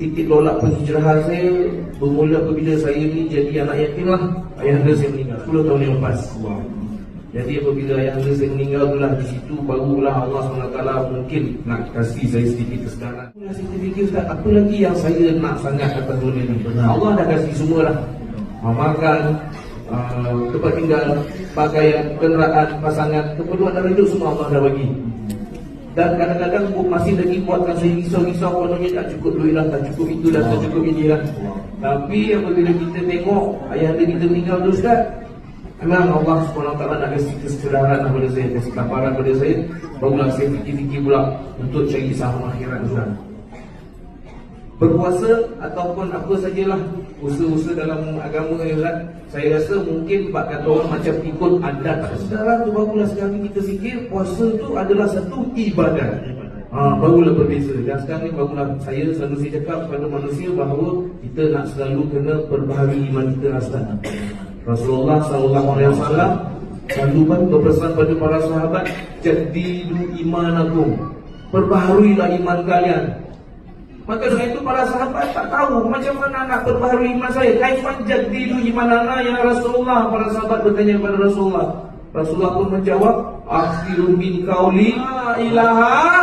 titik tolak penghijrahan saya bermula apabila saya ni jadi anak yatim lah. Ayah anda saya meninggal 10 tahun yang lepas. Jadi apabila ayah anda saya meninggal itulah di situ barulah Allah SWT mungkin nak kasih saya sedikit kesedaran. Saya terfikir Ustaz apa lagi yang saya nak sangat atas dunia ni? Allah dah kasih semua lah Ah, makan uh, tempat tinggal pakaian kenderaan pasangan keperluan dalam hidup semua Allah dah bagi dan kadang-kadang masih lagi buatkan saya risau-risau kononnya tak cukup duit lah, tak cukup itu dah, tak cukup ini lah. Tapi apabila kita tengok ayah anda kita meninggal tu Ustaz, memang Allah SWT nak kasih kesedaran kepada saya, kasih kaparan kepada saya, barulah saya fikir-fikir pula untuk cari saham akhirat Ustaz. Berpuasa ataupun apa sajalah usaha-usaha dalam agama ya Ustaz, saya rasa mungkin bab kata orang macam ikut adat. Kesedaran tu barulah sekarang ni kita fikir puasa tu adalah satu ibadat. Ha, barulah berbeza. Dan sekarang ni barulah saya selalu saya cakap kepada manusia bahawa kita nak selalu kena perbaharui iman kita Ustaz. Rasulullah sallallahu alaihi wasallam selalu berpesan pada para sahabat jadidu imanakum. Perbaharuilah iman kalian Maka dengan itu para sahabat tak tahu macam mana nak perbaharui iman saya. Kaifan jadidu imanana ya Rasulullah. Para sahabat bertanya kepada Rasulullah. Rasulullah pun menjawab, Akhiru min kauli la ilaha